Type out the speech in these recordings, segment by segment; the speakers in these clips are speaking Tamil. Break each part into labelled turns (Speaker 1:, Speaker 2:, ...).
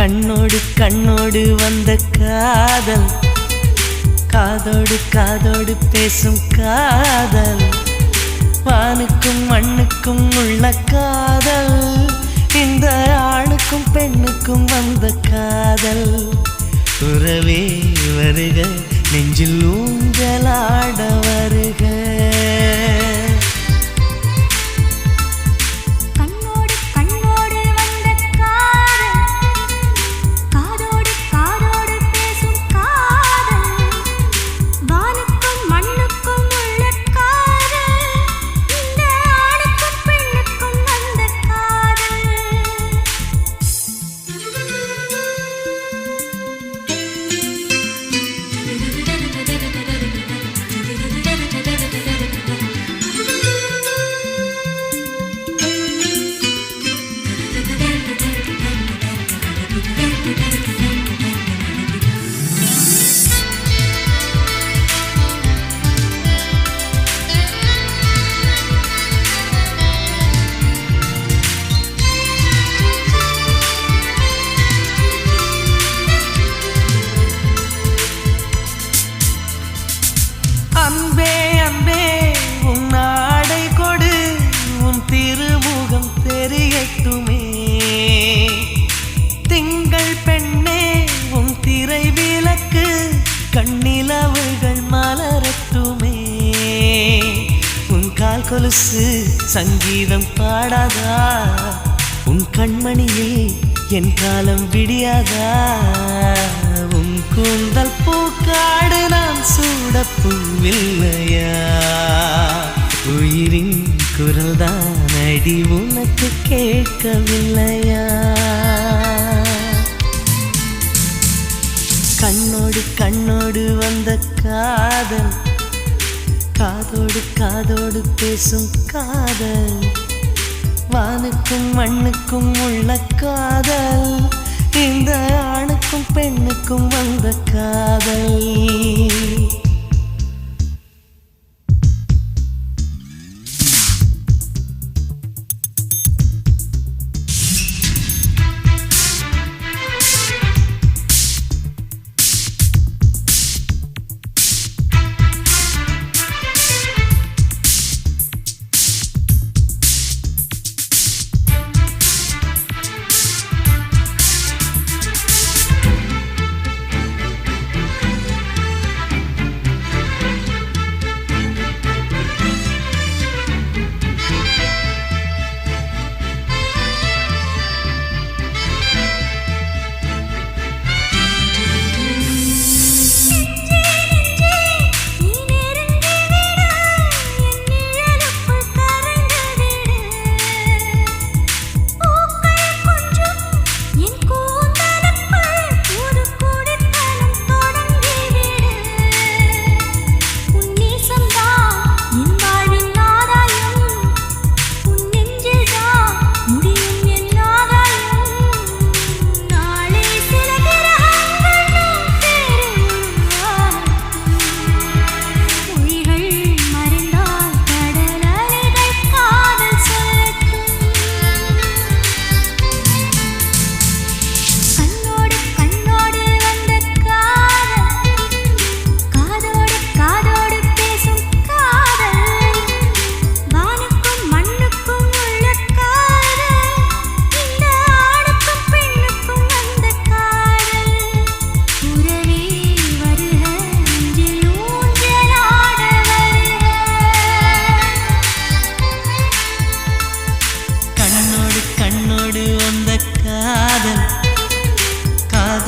Speaker 1: கண்ணோடு கண்ணோடு வந்த காதல். காதோடு காதோடு பேசும் காதல். வானுக்கும் மண்ணுக்கும் உள்ள காதல். இந்த ஆணுக்கும் பெண்ணுக்கும் வந்த காதல். உறவே வருக நெஞ்சில் ஊஞ்சலாட வருக. அன்பே அன்பே உன் ஆடை கொடு உன் திருமுகம் தெரியட்டுமே. திங்கள் பெண்ணே உன் திரை விளக்கு கண்ணிலவுகள் மலரட்டுமே. உன் கால் கொலுசு சங்கீதம் பாடாதா? உன் கண்மணியில் என் காலம் விடியாதா? உன் கூந்தல் பூக்காடு நான் சூட பூவில்லையா உயிரின் குரல் தான் அடி உனக்கு கேட்கவில்லையா? கண்ணோடு கண்ணோடு வந்த காதல் காதோடு காதோடு பேசும் காதல் வானுக்கும் மண்ணுக்கும் உள்ள காதல் இந்த
Speaker 2: ஆணு ஆணுக்கும் பெண்ணுக்கும் வந்த காதல்.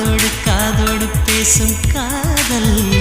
Speaker 1: காதோடு காதோடு பேசும் காதல்.